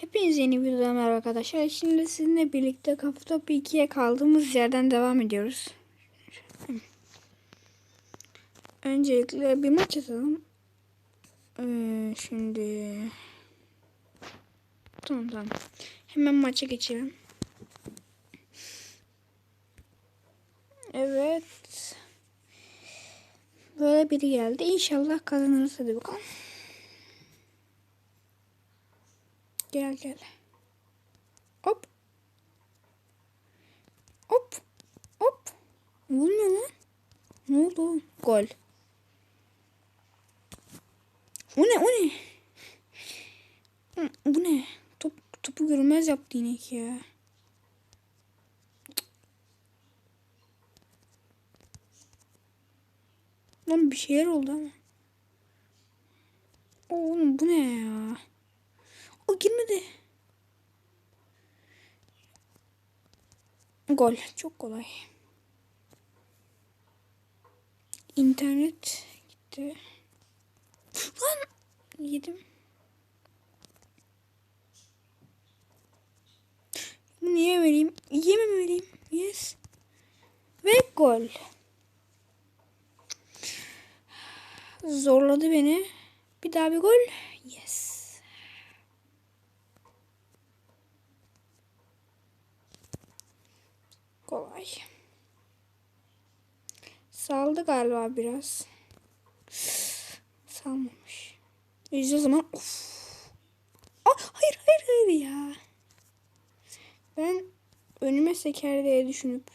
Hepiniz yeni bir videoya merhaba arkadaşlar. Şimdi sizinle birlikte Kafa Topu 2'ye kaldığımız yerden devam ediyoruz. Öncelikle bir maç atalım. Ee, şimdi tamam tamam. Hemen maça geçelim. Evet. Böyle biri geldi. İnşallah kazanırız. Hadi bakalım. Gel gel. Hop. Hop. Hop. Ne oluyor lan? Ne oldu? Gol. O ne o ne? Bu ne? Top, topu görünmez yaptı inek ya. Lan bir şeyler oldu ama. Oğlum bu ne ya? O girmedi. Gol. Çok kolay. İnternet gitti. Lan yedim. Niye vereyim? Yememeliyim. Yes. Ve gol. Zorladı beni. Bir daha bir gol. Yes. Kolay. Saldı galiba biraz. Salmamış. O zaman of. Aa, hayır hayır hayır ya. Ben önüme seker diye düşünüp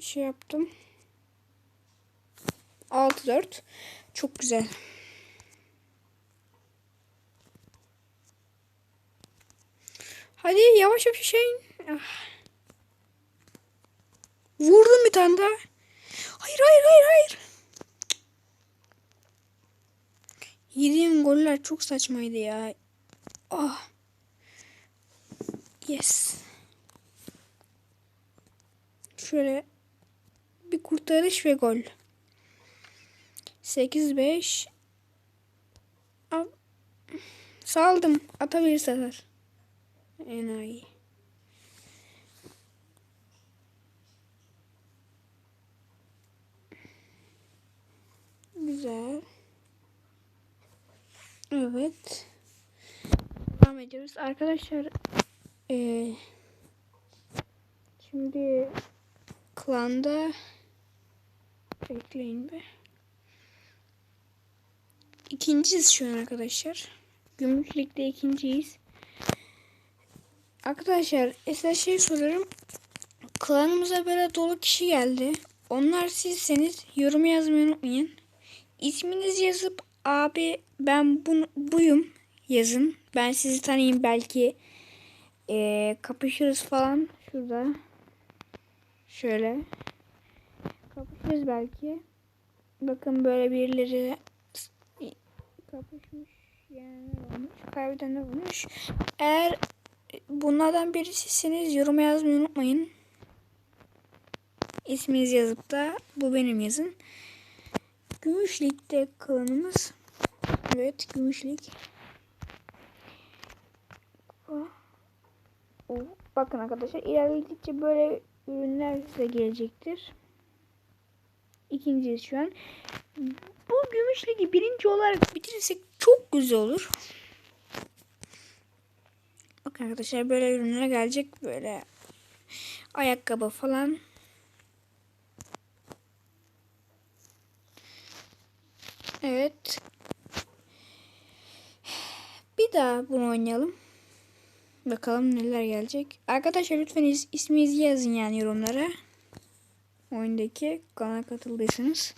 şey yaptım. 6-4. Çok güzel. Hadi yavaş yavaş şeyin. Ah. Vurdum bir tane daha. Hayır hayır hayır hayır. Yediğim goller çok saçmaydı ya. Ah. Yes. Şöyle bir kurtarış ve gol. 8-5. Al. Saldım. Atabilirse atar. Enayi. Güzel. Evet. Devam ediyoruz. Arkadaşlar eee, şimdi klanda bekleyin be. İkinciyiz şu an arkadaşlar. Lig'de ikinciyiz. Arkadaşlar size şey soruyorum. Klanımıza böyle dolu kişi geldi. Onlar sizseniz yorum yazmayı unutmayın. İsminizi yazıp abi ben bu, buyum yazın. Ben sizi tanıyayım belki eee, kapışırız falan şurada. Şöyle. Kapışırız belki. Bakın böyle birileri kapışmış yani olmuş. Kaybedenler olmuş. Eğer bunlardan birisisiniz yorum yazmayı unutmayın. İsminizi yazıp da bu benim yazın. Gümüş Lig'de klanımız. Evet Gümüş Lig. Bakın arkadaşlar ilerledikçe böyle ürünler size gelecektir. İkinciyiz şu an. Bu Gümüş Ligi birinci olarak bitirirsek çok güzel olur. Bakın arkadaşlar böyle ürünler gelecek. Böyle ayakkabı falan. Evet. Bir daha bunu oynayalım. Bakalım neler gelecek. Arkadaşlar lütfen is- isminizi yazın yani yorumlara. Oyundaki kanala katıldıysanız.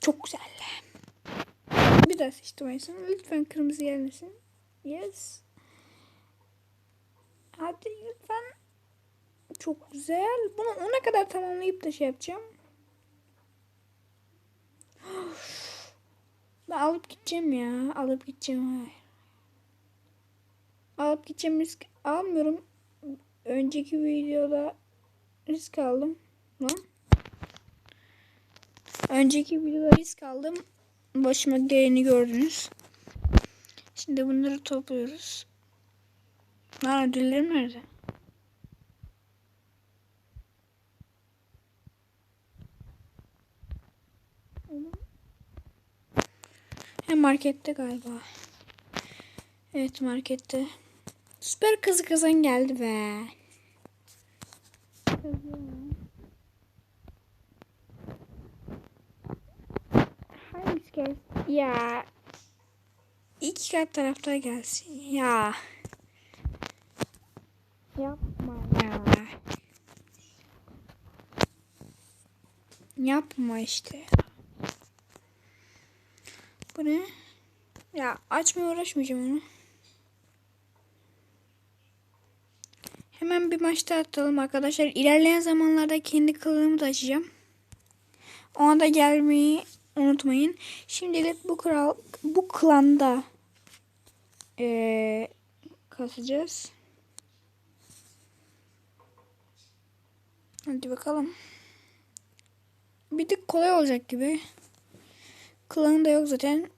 Çok güzel. Bir daha seçtim Aysan. Lütfen kırmızı gelmesin. Yes. Hadi lütfen. Çok güzel. Bunu ona kadar tamamlayıp da şey yapacağım. Alıp gideceğim ya. Alıp gideceğim. Hayır. Alıp gideceğim risk almıyorum. Önceki videoda risk aldım. Lan. Önceki videoda risk aldım. başıma geleni gördünüz. Şimdi bunları topluyoruz. Lan ödüllerim nerede? Markette galiba. Evet markette. Süper kızı kazan geldi be. Hangisi gelsin? Ya. İki kat tarafta gelsin. Ya. Yapma ya. Yapma işte. Ne? Ya açmaya uğraşmayacağım onu. Hemen bir maçta atalım arkadaşlar. İlerleyen zamanlarda kendi kılığımı da açacağım. Ona da gelmeyi unutmayın. Şimdilik bu kral bu klanda ee, kasacağız. Hadi bakalım. Bir tık kolay olacak gibi. Klanı da yok zaten.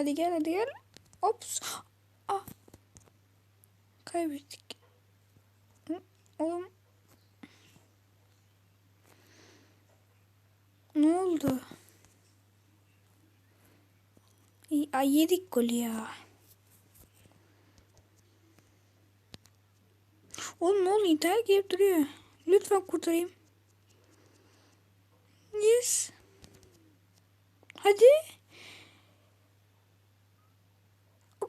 Hadi gel hadi gel. Ops. Ah. Kaybettik. Oğlum. Ne oldu? Ay yedik golü ya. Oğlum ne oluyor? İntihar gelip duruyor. Lütfen kurtarayım. Yes. Hadi.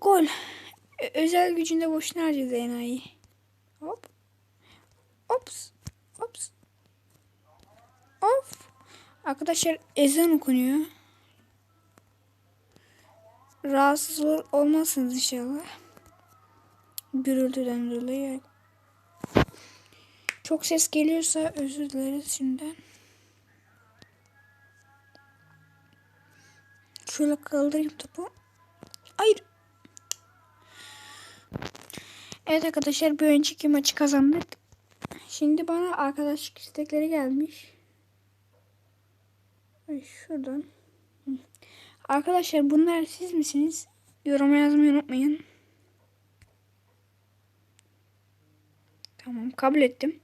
Gol. Özel gücünde boşuna harcadı enayi. Hop. Ops. Ops. Of. Arkadaşlar ezan okunuyor. Rahatsız ol- olmazsınız inşallah. Gürültüden dolayı. Çok ses geliyorsa özür dileriz şimdiden. Şöyle kaldırayım topu. Hayır. Evet arkadaşlar bir önceki maçı kazandık. Şimdi bana arkadaşlık istekleri gelmiş. Ay şuradan. Arkadaşlar bunlar siz misiniz? Yoruma yazmayı unutmayın. Tamam kabul ettim.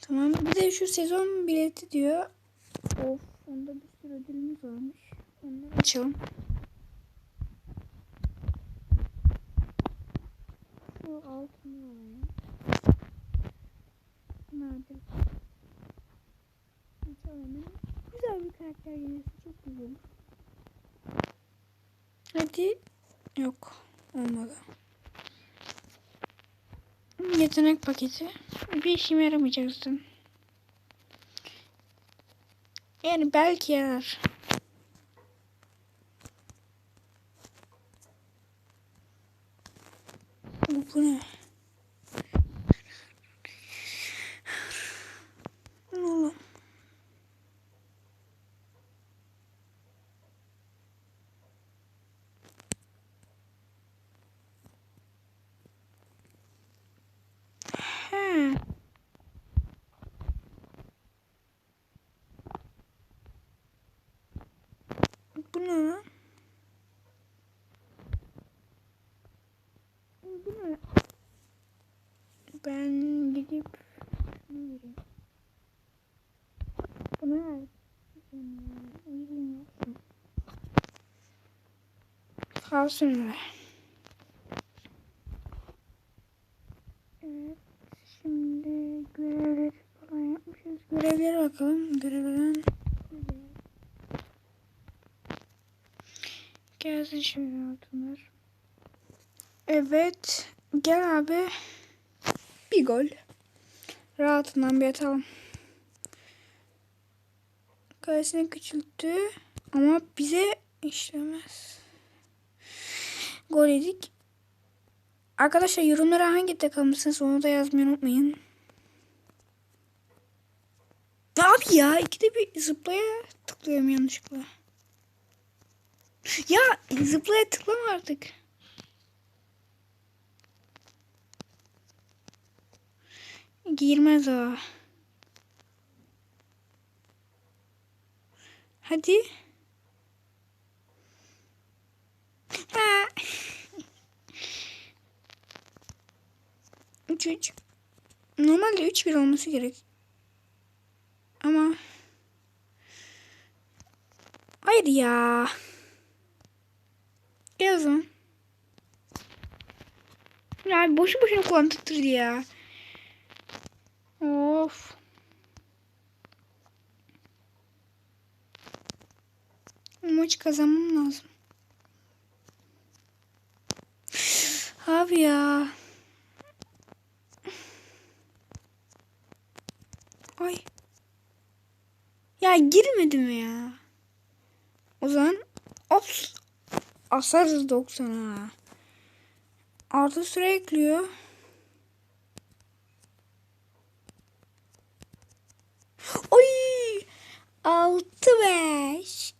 Tamam bir de şu sezon bileti diyor. Of onda bir sürü ödülümüz varmış. Onları açalım. Şu altını alayım. Nadir. Açalım. Güzel bir karakter gelirse çok güzel. Hadi. Yok. Olmadı. Yetenek paketi. Bir işime yaramayacak zaten. Yani belki yarar. Bu, bu ne? Bu ne oğlum? He. Bu ne lan? Bu ne? Ben gidip şunu vereyim. Bu ne? Kalsın. Evet. Şimdi görevleri falan yapmışız. Görevlere bakalım. Görevlerden gelsin şimdi altınlar. Evet. Gel abi. Bir gol. Rahatından bir atalım. Kalesini küçülttü. Ama bize işlemez gol yedik. Arkadaşlar yorumlara hangi takımsınız onu da yazmayı unutmayın. Abi ya ikide bir zıplaya tıklıyorum yanlışlıkla. Ya zıplaya tıklama artık. Girmez o. Hadi. 3 3. Normalde 3 1 olması gerek. Ama Hayır ya. Gel o. Ya boşu boşuna kullandırdı ya. Of. Bu maçı kazanmam lazım. Abi ya. Ay. Ya girmedim ya. O zaman ops asarız 90'a. Artı süre ekliyor. Oy! 6 5.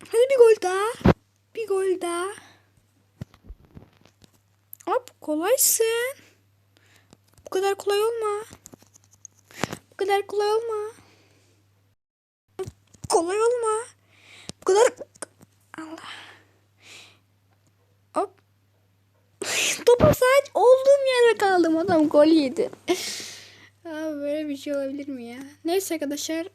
Hadi bir gol daha. Bir gol daha. Hop kolaysın. Bu kadar kolay olma. Bu kadar kolay olma. Kolay olma. Bu kadar Allah. Hop. Topa sadece olduğum yerde kaldım. Adam gol yedi. Abi böyle bir şey olabilir mi ya? Neyse arkadaşlar